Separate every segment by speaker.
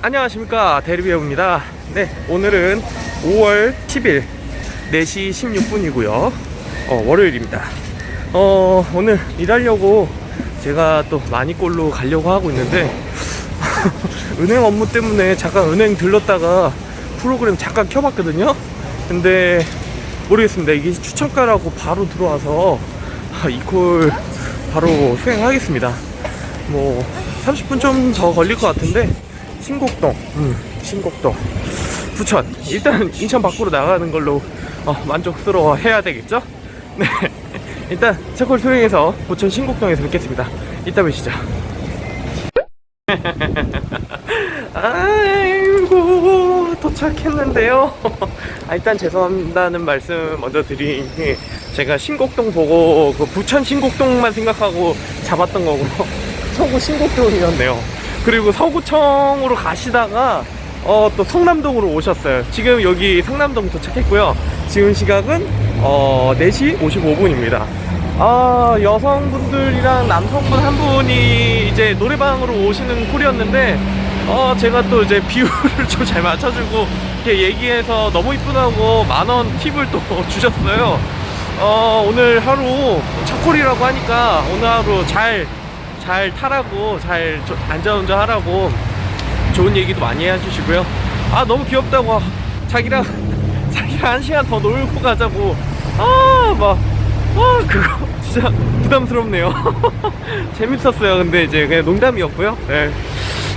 Speaker 1: 안녕하십니까 대리배우입니다. 네 오늘은 5월 10일 4시 16분이고요. 어, 월요일입니다. 어 오늘 일하려고 제가 또 마니꼴로 가려고 하고 있는데 은행 업무 때문에 잠깐 은행 들렀다가 프로그램 잠깐 켜봤거든요. 근데 모르겠습니다. 이게 추천가라고 바로 들어와서 이콜 바로 수행하겠습니다. 뭐 30분 좀 더 걸릴 것 같은데 신곡동. 음, 신곡동. 부천. 일단 인천 밖으로 나가는 걸로 어, 만족스러워 해야 되겠죠? 네. 일단 첫콜 수행해서 부천 신곡동에서 뵙겠습니다. 이따 뵈시죠. 아이고 도착했는데요. 아, 일단 죄송하다는 말씀 먼저 드리니 제가 신곡동 보고 그 부천 신곡동만 생각하고 잡았던 거고. 서구 신곡동이었네요 그리고 서구청으로 가시다가 어, 또 성남동으로 오셨어요. 지금 여기 성남동 도착했고요. 지금 시각은 어, 4시 55분입니다. 아 여성분들이랑 남성분 한 분이 이제 노래방으로 오시는 콜이었는데 어 제가 또 이제 비율을 좀 잘 맞춰주고 이렇게 얘기해서 너무 이쁘다고 만원 팁을 또 주셨어요. 어 오늘 하루 첫 콜이라고 하니까 오늘 하루 잘 잘 타라고 잘 조- 안전운전 하라고 좋은 얘기도 많이 해주시고요. 아 너무 귀엽다고. 자기랑 자기랑 한 시간 더 놀고 가자고. 아막 와 그거 진짜 부담스럽네요. 재밌었어요. 근데 이제 그냥 농담이었고요. 네.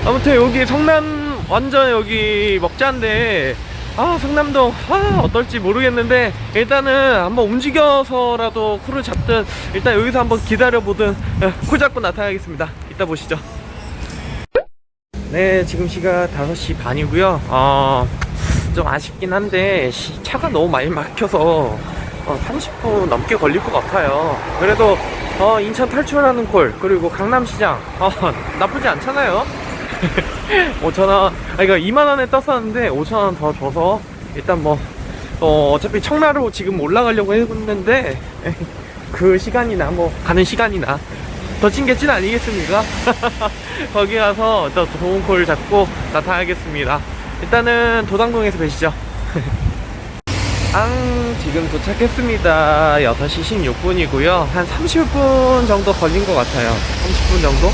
Speaker 1: 아무튼 여기 성남 완전 여기 먹자인데 아 성남동. 아 어떨지 모르겠는데 일단은 한번 움직여서라도 쿨을 잡든 일단 여기서 한번 기다려보든 예, 쿨 잡고 나타나겠습니다. 이따 보시죠. 네 지금 시각 5시 반이고요. 어, 좀 아쉽긴 한데 시- 차가 너무 많이 막혀서 어, 30분 넘게 걸릴 것 같아요. 그래도 어, 인천 탈출하는 콜 그리고 강남시장. 어, 나쁘지 않잖아요. 5천원, 아니 그러니까 2만원에 떴었는데 5천원 더 줘서 일단 뭐 어, 어차피 청라로 지금 올라가려고 했는데 그 시간이나 뭐 가는 시간이나 더 찡겠진 아니겠습니까? 거기 가서 더 좋은 콜 잡고 나타나겠습니다. 일단은 도당동에서 뵈시죠. 앙 지금 도착했습니다 6시 16분이고요 한 30분 정도 걸린 것 같아요 30분 정도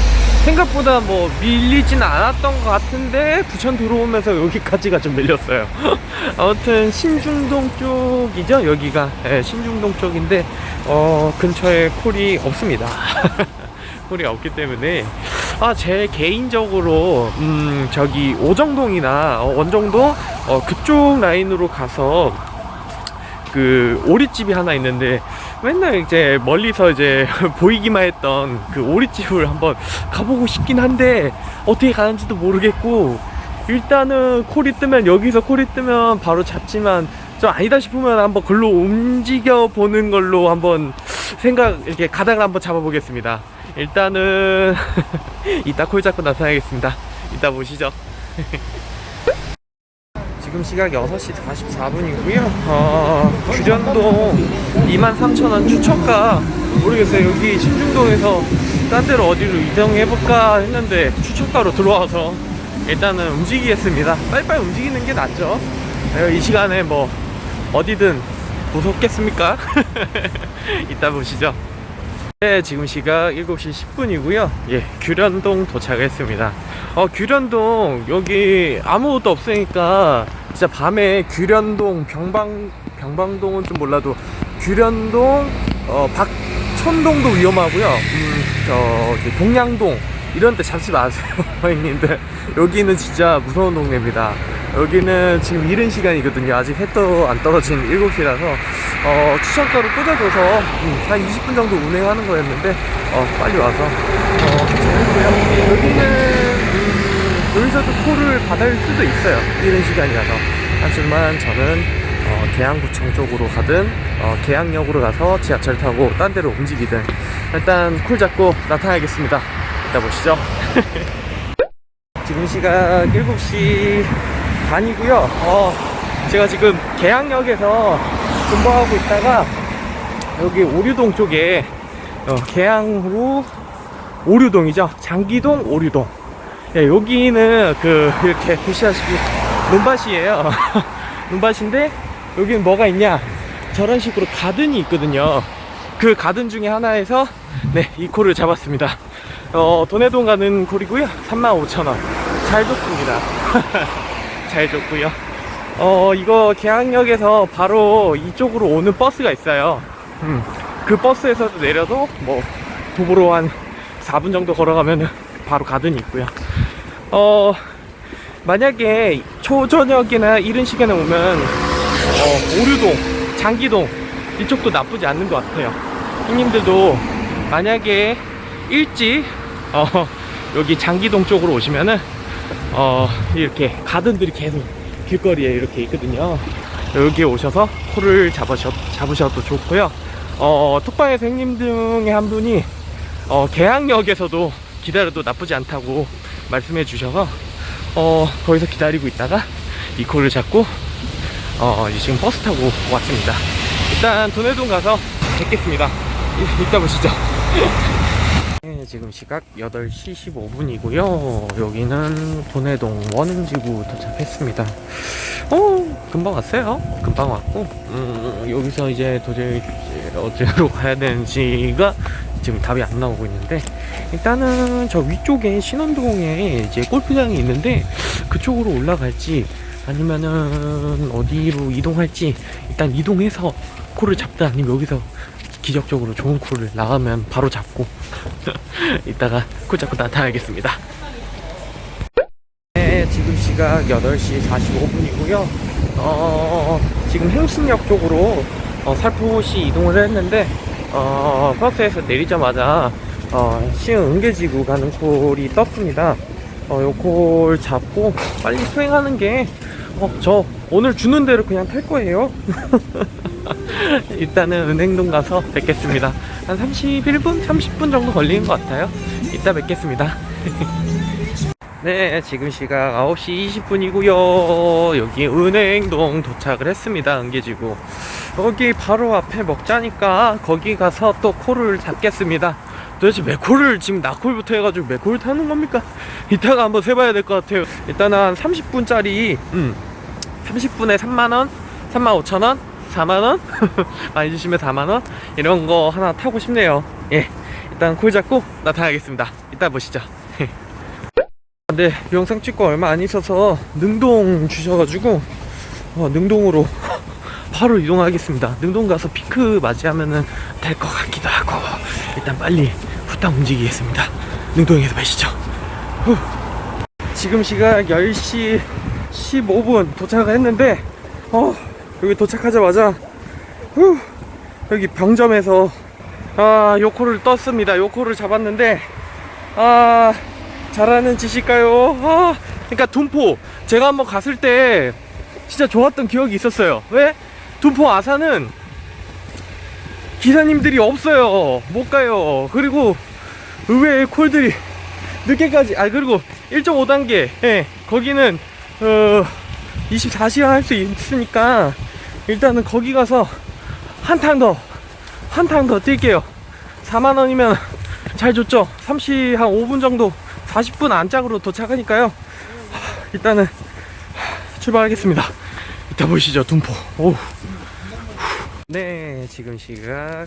Speaker 1: 생각보다 뭐 밀리진 않았던 것 같은데 부천 들어오면서 여기까지가 좀 밀렸어요. 아무튼 신중동 쪽이죠 여기가. 네, 신중동 쪽인데 어 근처에 콜이 없습니다. 콜이 없기 때문에. 아 제 개인적으로 음 저기 오정동이나 어, 원정동 어, 그쪽 라인으로 가서 그 오리집이 하나 있는데 맨날 이제 멀리서 이제 보이기만 했던 그 오리집을 한번 가보고 싶긴 한데 어떻게 가는지도 모르겠고 일단은 콜이 뜨면 여기서 콜이 뜨면 바로 잡지만 좀 아니다 싶으면 한번 글로 움직여 보는 걸로 한번 생각 이렇게 가닥을 한번 잡아보겠습니다. 일단은 이따 콜 잡고 나타나겠습니다. 이따 보시죠. 지금 시각 6시 44분이고요. 어, 규련동 23,000원 추천가 모르겠어요. 여기 신중동에서 딴 데로 어디로 이동해볼까 했는데 추천가로 들어와서 일단은 움직이겠습니다. 빨리빨리 움직이는 게 낫죠. 네, 이 시간에 뭐 어디든 무섭겠습니까? 이따 보시죠. 네, 지금 시각 7시 10분이고요. 예, 규련동 도착했습니다. 어, 규련동 여기 아무것도 없으니까 진짜 밤에 규련동 병방 병방동은 좀 몰라도 규련동 어, 박촌동도 위험하고요. 음, 저기 동양동 이런 데 잡지 마세요, 형님들. 여기는 진짜 무서운 동네입니다. 여기는 지금 이른 시간이거든요. 아직 해도 안 떨어진 7시라서 어, 추천가로 꽂아줘서 음, 한 20분 정도 운행하는 거였는데 어, 빨리 와서 어. 여기는 음, 여기서도 콜을 받을 수도 있어요. 이른 시간이라서. 하지만 저는 어, 계양구청 쪽으로 가든 어, 계양역으로 가서 지하철 타고 딴 데로 움직이든 일단 콜 잡고 나타나겠습니다. 이따 보시죠. 지금 시각 7시 반이고요. 어, 제가 지금 계양역에서 근무하고 있다가 여기 오류동 쪽에 어, 계양으로 오류동이죠. 장기동 오류동. 네, 여기는 그 이렇게 보시다시피 논밭이에요. 논밭인데 여기는 뭐가 있냐? 저런 식으로 가든이 있거든요. 그 가든 중에 하나에서 네, 이 콜을 잡았습니다. 어, 도내동 가는 콜이고요. 35,000원. 잘 줬습니다. 잘 줬고요. 어, 이거 계양역에서 바로 이쪽으로 오는 버스가 있어요. 음, 그 버스에서도 내려도 뭐 도보로 한 4분 정도 걸어가면 바로 가든이 있고요. 어, 만약에 초저녁이나 이른 시간에 오면 어, 오류동, 장기동 이쪽도 나쁘지 않는 것 같아요. 형님들도 만약에 일찍 어, 여기 장기동 쪽으로 오시면은 어, 이렇게 가든들이 계속 길거리에 이렇게 있거든요. 여기에 오셔서 코를 잡으셔, 잡으셔도 좋고요. 어, 톡방에서 형님 중에 한 분이 어, 계양역에서도 기다려도 나쁘지 않다고 말씀해 주셔서 어, 거기서 기다리고 있다가 이 코를 잡고 어, 이제 지금 버스 타고 왔습니다. 일단 도내동 가서 뵙겠습니다. 이- 이따 보시죠. 네, 지금 시각 8시 15분이고요. 여기는 도내동 원흥지구 도착했습니다. 어, 금방 왔어요. 금방 왔고, 음, 여기서 이제 도저히 어디로 가야 되는지가 지금 답이 안 나오고 있는데, 일단은 저 위쪽에 신원동에 이제 골프장이 있는데, 그쪽으로 올라갈지, 아니면은 어디로 이동할지, 일단 이동해서 코를 잡다 아니면 여기서 기적적으로 좋은 코를 나가면 바로 잡고, 이따가 코 잡고 나타나겠습니다. 네, 지금 시각 8시 45분이고요. 어, 지금 행신역 쪽으로 어, 살포시 이동을 했는데, 어, 버스에서 내리자마자 어, 시흥 은계지구 가는 콜이 떴습니다. 어, 요콜 잡고 빨리 수행하는 게, 어, 저 오늘 주는 대로 그냥 탈 거예요. 일단은 은행동 가서 뵙겠습니다. 한 31분, 30분 정도 걸리는 것 같아요. 이따 뵙겠습니다. 네, 지금 시각 9시 20분이고요. 여기 은행동 도착을 했습니다. 은계지구. 여기 바로 앞에 먹자니까 거기 가서 또 콜을 잡겠습니다. 도대체 몇 콜을 지금 나콜부터 해가지고 몇 콜을 타는 겁니까? 이따가 한번 세봐야 될 것 같아요. 일단은 한 30분짜리, 음, 30분에 3만원, 3만 5천원, 4만원? 많이 주시면 4만원? 이런 거 하나 타고 싶네요. 예. 일단 콜 잡고 나타나겠습니다. 이따 보시죠. 근데 영상 찍고 얼마 안 있어서 능동 주셔가지고 어, 능동으로 바로 이동하겠습니다. 능동 가서 피크 맞이하면은 될 것 같기도 하고 일단 빨리 후 딱 움직이겠습니다. 능동에서 뵈시죠. 후. 지금 시각 10시 15분 도착을 했는데 어, 여기 도착하자마자 후, 여기 병점에서 아, 요코를 떴습니다. 요코를 잡았는데 아 잘하는 짓일까요? 아, 그러니까 둔포 제가 한번 갔을 때 진짜 좋았던 기억이 있었어요. 왜? 둔포 아산은 기사님들이 없어요. 못 가요. 그리고 의외의 콜들이 늦게까지 아 그리고 1.5단계 예, 거기는 어 24시간 할 수 있으니까 일단은 거기 가서 한 탕 더 한 탕 더 뛸게요. 4만원이면 잘 줬죠? 30, 한 5분 정도 40분 안짝으로 도착하니까요. 하, 일단은 하, 출발하겠습니다. 이따 보시죠 둔포. 오우. 네 지금 시각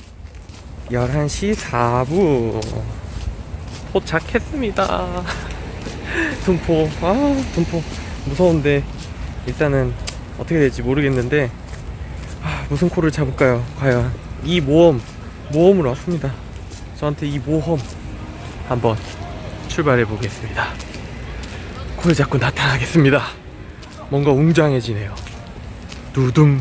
Speaker 1: 11시 4분 도착했습니다. 둔포. 아 둔포. 무서운데 일단은 어떻게 될지 모르겠는데 아, 무슨 코를 잡을까요? 과연 이 모험 모험으로 왔습니다. 저한테 이 모험 한번 출발해 보겠습니다. 코를 잡고 나타나겠습니다. 뭔가 웅장해지네요. 두둥.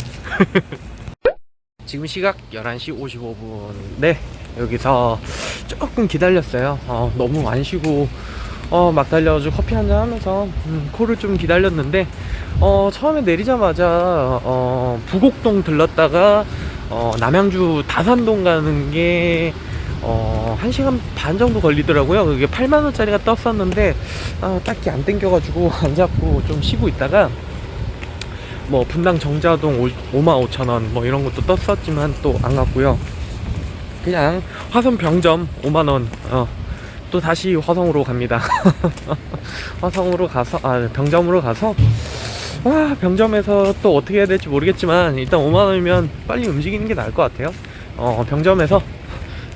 Speaker 1: 지금 시각 11시 55분. 네 여기서 조금 기다렸어요 어, 너무 안 쉬고 어, 막 달려가지고 커피 한잔 하면서 음, 코를 좀 기다렸는데 어, 처음에 내리자마자 어, 부곡동 들렀다가 어, 남양주 다산동 가는 게 어, 1시간 반 정도 걸리더라고요. 그게 8만원짜리가 떴었는데, 아, 딱히 안 땡겨가지고 안 잡고 좀 쉬고 있다가, 뭐, 분당 정자동 5만 5천원, 뭐 이런 것도 떴었지만 또 안 갔고요. 그냥 화선 병점 5만원, 어, 또 다시 화성으로 갑니다. 화성으로 가서 아 병점으로 가서 아 병점에서 또 어떻게 해야 될지 모르겠지만 일단 5만 원이면 빨리 움직이는 게 나을 것 같아요. 어 병점에서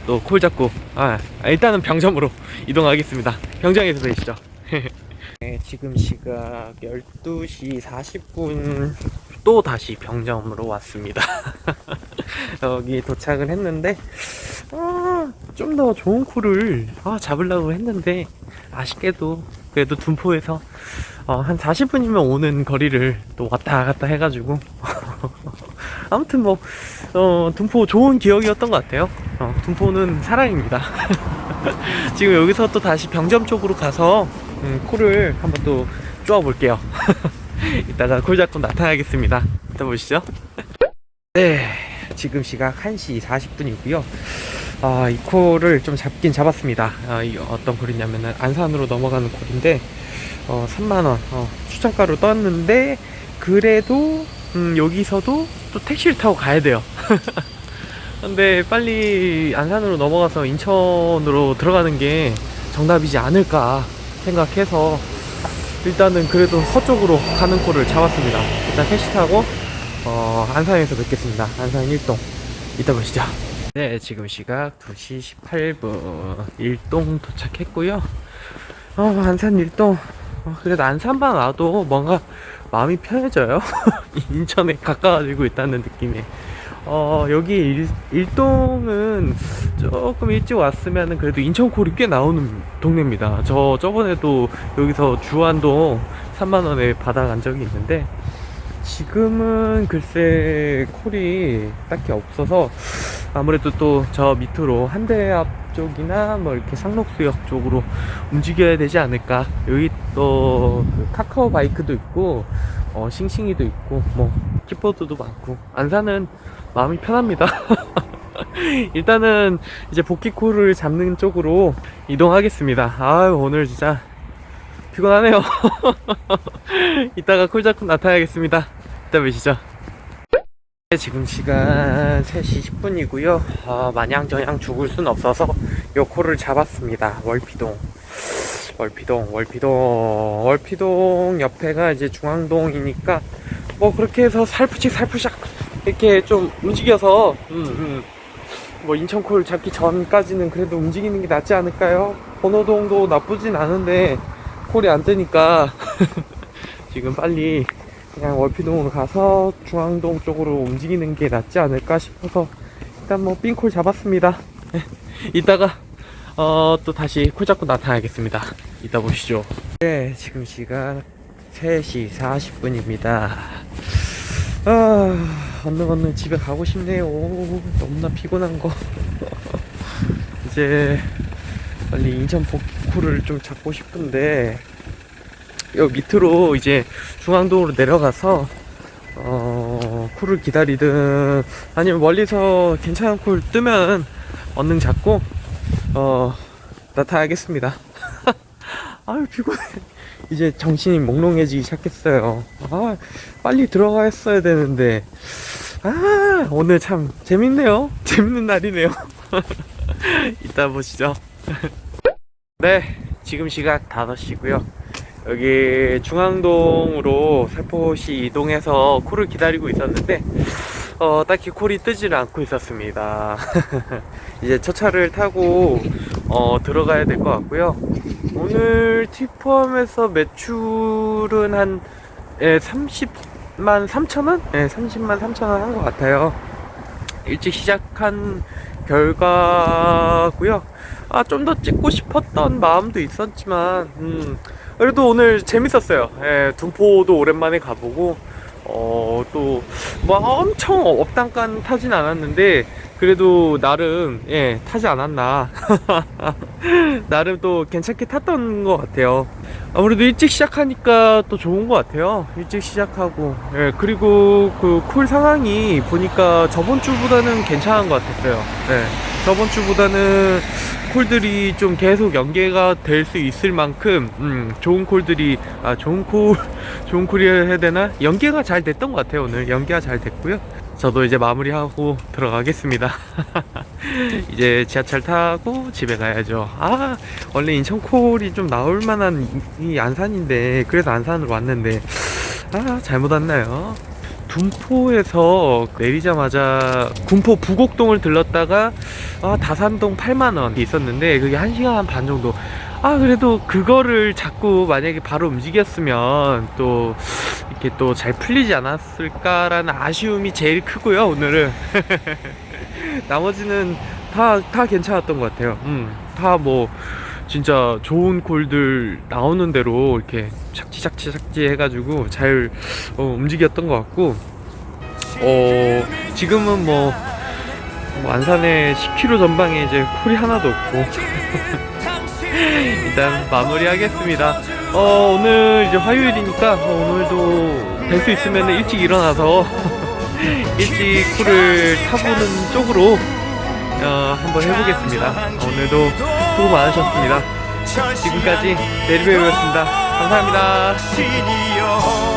Speaker 1: 또 콜 잡고 아 아, 일단은 병점으로 이동하겠습니다. 병장에서 뵈시죠. 네, 지금 시각 12시 40분 또 다시 병점으로 왔습니다. 여기 도착을 했는데 아, 좀 더 좋은 콜을 아, 잡으려고 했는데 아쉽게도 그래도 둔포에서 어, 한 40분이면 오는 거리를 또 왔다 갔다 해가지고 아무튼 뭐 어, 둔포 좋은 기억이었던 것 같아요. 어, 둔포는 사랑입니다. 지금 여기서 또 다시 병점 쪽으로 가서 음, 콜을 한번 또 쪼아 볼게요. 이따가 콜 잡고 나타나겠습니다. 이따 보시죠. 네, 지금 시각 1시 40분이고요. 아, 이 콜을 좀 잡긴 잡았습니다. 아, 이 어떤 콜이냐면은 안산으로 넘어가는 콜인데 어, 3만 원 어, 추천가로 떴는데 그래도 음, 여기서도 또 택시를 타고 가야 돼요. 근데 빨리 안산으로 넘어가서 인천으로 들어가는 게 정답이지 않을까 생각해서 일단은 그래도 서쪽으로 가는 콜을 잡았습니다. 일단 택시 타고 어, 안산에서 뵙겠습니다. 안산 1동. 이따 보시죠. 네, 지금 시각 2시 18분. 일동 도착했고요. 어, 안산 일동. 어, 그래도 안산만 와도 뭔가 마음이 편해져요. 인천에 가까워지고 있다는 느낌에. 어, 여기 일, 일동은 조금 일찍 왔으면 그래도 인천콜이 꽤 나오는 동네입니다. 저 저번에도 여기서 주안동 3만원에 받아간 적이 있는데 지금은 글쎄 콜이 딱히 없어서 아무래도 또 저 밑으로 한대앞 쪽이나 뭐 이렇게 상록수역 쪽으로 움직여야 되지 않을까 여기 또그 카카오 바이크도 있고 어 싱싱이도 있고 뭐 킥보드도 많고 안산은 마음이 편합니다. 일단은 이제 복귀콜을 잡는 쪽으로 이동하겠습니다. 아유 오늘 진짜 피곤하네요. 이따가 콜 잡고 나타나겠습니다. 이따 뵈시죠. 네, 지금 시간 3시 10분이고요. 아, 마냥저냥 죽을 순 없어서 요 콜을 잡았습니다. 월피동. 월피동 월피동. 월피동 옆에가 이제 중앙동이니까 뭐 그렇게 해서 살푸시 살푸샥 이렇게 좀 움직여서 음, 음. 뭐 인천콜 잡기 전까지는 그래도 움직이는 게 낫지 않을까요? 번호동도 나쁘진 않은데 콜이 안 뜨니까 지금 빨리 그냥 월피동으로 가서 중앙동 쪽으로 움직이는 게 낫지 않을까 싶어서 일단 뭐 삥콜 잡았습니다. 이따가 어, 또 다시 콜 잡고 나타나겠습니다. 이따 보시죠. 네, 지금 시간 3시 40분입니다. 아, 얼른 얼른 집에 가고 싶네요. 너무나 피곤한 거. 이제 빨리 인천 복구를 좀 잡고 싶은데 요 밑으로 이제 중앙동으로 내려가서 어 쿨을 기다리든 아니면 멀리서 괜찮은 쿨 뜨면 얼른 잡고 어 나타나겠습니다 아유 피곤해 이제 정신이 몽롱해지기 시작했어요. 아 빨리 들어가 했어야 되는데. 아 오늘 참 재밌네요. 재밌는 날이네요. 이따 보시죠. 네 지금 시각 5시고요. 여기 중앙동으로 살포시 이동해서 콜을 기다리고 있었는데 어, 딱히 콜이 뜨지를 않고 있었습니다. 이제 첫 차를 타고 어, 들어가야 될 것 같고요. 오늘 팁 포함해서 매출은 한 예, 30만 3천 원? 예, 30만 3천 원 한 것 같아요. 일찍 시작한 결과고요. 아, 좀 더 찍고 싶었던 마음도 있었지만, 음, 그래도 오늘 재밌었어요. 예, 둔포도 오랜만에 가보고, 어, 또, 뭐 엄청 업당간 타진 않았는데, 그래도 나름, 예, 타지 않았나. 나름 또 괜찮게 탔던 것 같아요. 아무래도 일찍 시작하니까 또 좋은 것 같아요. 일찍 시작하고. 예, 그리고 그 콜 상황이 보니까 저번 주보다는 괜찮은 것 같았어요. 예, 저번 주보다는 콜들이 좀 계속 연계가 될 수 있을 만큼, 음, 좋은 콜들이, 아, 좋은 콜, 좋은 콜이 해야 되나? 연계가 잘 됐던 것 같아요, 오늘. 연계가 잘 됐고요. 저도 이제 마무리하고 들어가겠습니다. 이제 지하철 타고 집에 가야죠. 아, 원래 인천콜이 좀 나올 만한 이 안산인데, 그래서 안산으로 왔는데, 아, 잘못 왔나요? 둔포에서 내리자마자 군포 부곡동을 들렀다가 아, 다산동 8만원 있었는데 그게 1시간 반 정도. 아 그래도 그거를 자꾸 만약에 바로 움직였으면 또 이렇게 또 잘 풀리지 않았을까라는 아쉬움이 제일 크고요 오늘은. 나머지는 다 다 괜찮았던 것 같아요. 음 다 뭐 진짜 좋은 콜들 나오는 대로 이렇게 착지 착지 착지 해가지고 잘 어, 움직였던 것 같고 어 지금은 뭐, 뭐 안산에 10km 전방에 이제 콜이 하나도 없고 일단 마무리하겠습니다. 어 오늘 이제 화요일이니까 어, 오늘도 될 수 있으면 일찍 일어나서 일찍 콜을 타보는 쪽으로 어, 한번 해보겠습니다. 오늘도 수고 많으셨습니다. 지금까지 내리베이였습니다 감사합니다.